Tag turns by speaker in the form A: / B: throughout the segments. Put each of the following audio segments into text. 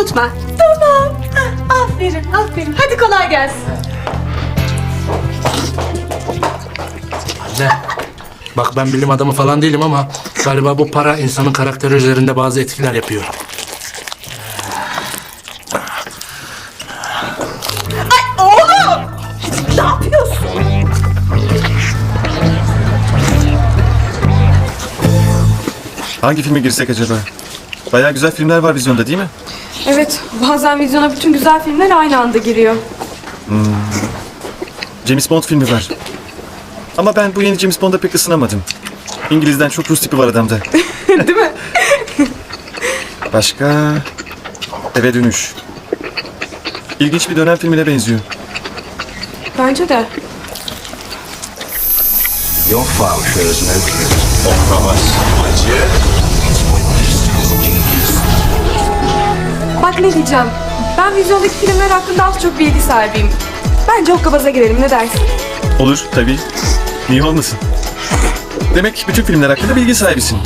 A: unutma. Tamam. Hah, Aferin, aferin. Hadi kolay gelsin.
B: Ne? Bak ben bilim adamı falan değilim ama galiba bu para insanın karakteri üzerinde bazı etkiler yapıyor.
A: Oğlum! Ne yapıyorsun?
C: Hangi filme girsek acaba? Bayağı güzel filmler var vizyonda değil mi?
D: Evet, bazen vizyona bütün güzel filmler aynı anda giriyor.
C: James Bond filmi var. Ama ben bu yeni James Bond'a pek ısınamadım. İngiliz'den çok Rus tipi var adamda.
D: Değil mi?
C: Başka... Eve Dönüş. İlginç bir dönem filmine benziyor.
D: Bence de.
E: Your file shows no clues.
D: Bak ne diyeceğim. Ben vizyondaki filmler hakkında az çok bilgi sahibiyim. Bence Hokkabaz'a girelim ne dersin?
C: Olur tabii. Niye olmasın? Demek bütün filmler hakkında bilgi sahibisin.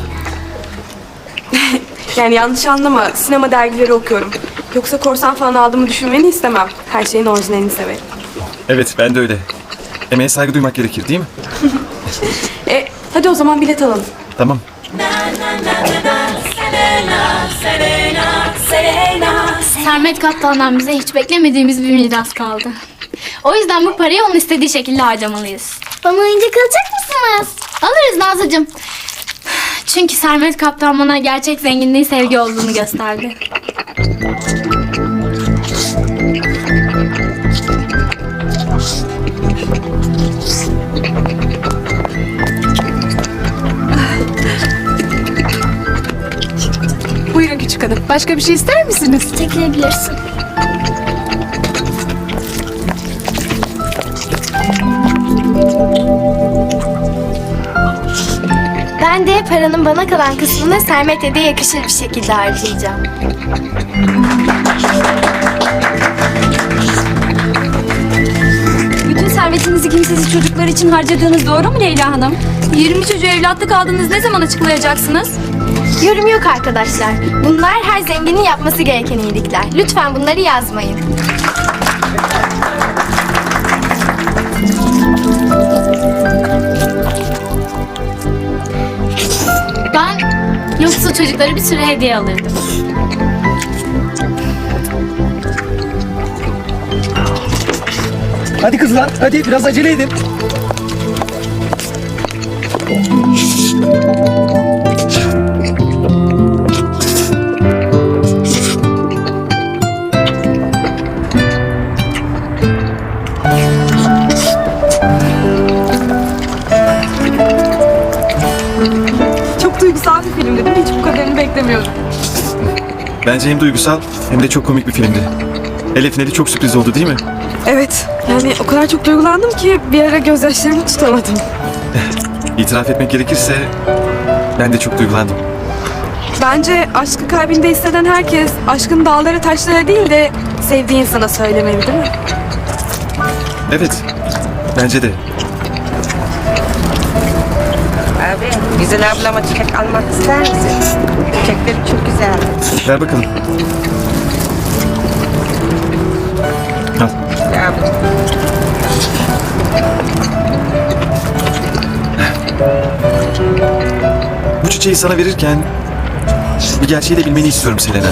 D: Yani yanlış anlama, sinema dergileri okuyorum. Yoksa korsan falan aldığımı düşünmeni istemem. Her şeyin orijinalini severim.
C: Evet ben de öyle. Emeğe saygı duymak gerekir değil mi?
D: E, hadi o zaman bilet alalım.
C: Tamam.
F: Sermet Kaptan'dan bize hiç beklemediğimiz bir miras kaldı. O yüzden bu parayı onun istediği şekilde harcamalıyız.
G: Bana oyuncak alacak mısınız?
F: Alırız Nazlıcığım. Çünkü Sermet Kaptan bana gerçek zenginliğin sevgi olduğunu gösterdi.
D: Hanım. Başka bir şey ister misiniz?
G: Çekilebilirsin. Ben de paranın bana kalan kısmını Sermet'e de yakışır bir şekilde harcayacağım.
F: Bütün servetinizi kimsesiz çocuklar için harcadığınız doğru mu Leyla Hanım? 20 çocuğu evlatlık aldınız ne zaman açıklayacaksınız?
G: Yorum yok arkadaşlar. Bunlar her zenginin yapması gereken iyilikler. Lütfen bunları yazmayın.
F: Ben yoksul çocuklara bir sürü hediye alırdım.
H: Hadi kızlar, hadi biraz acele edin.
D: Beklemiyordum.
C: Bence hem duygusal hem de çok komik bir filmdi. Hele finali çok sürpriz oldu değil mi?
D: Evet, yani o kadar çok duygulandım ki bir ara gözyaşlarımı tutamadım.
C: İtiraf etmek gerekirse ben de çok duygulandım.
D: Bence aşkı kalbinde hisseden herkes aşkın dağlara taşlara değil de sevdiği insana söylemeli değil mi?
C: Evet, bence de.
I: Abi güzel ablama çiçek almak ister misin? Çiçekleri çok güzel.
C: Ver bakalım. Al.
I: Ya,
C: Bu çiçeği sana verirken bir gerçeği de bilmeni istiyorum Selena.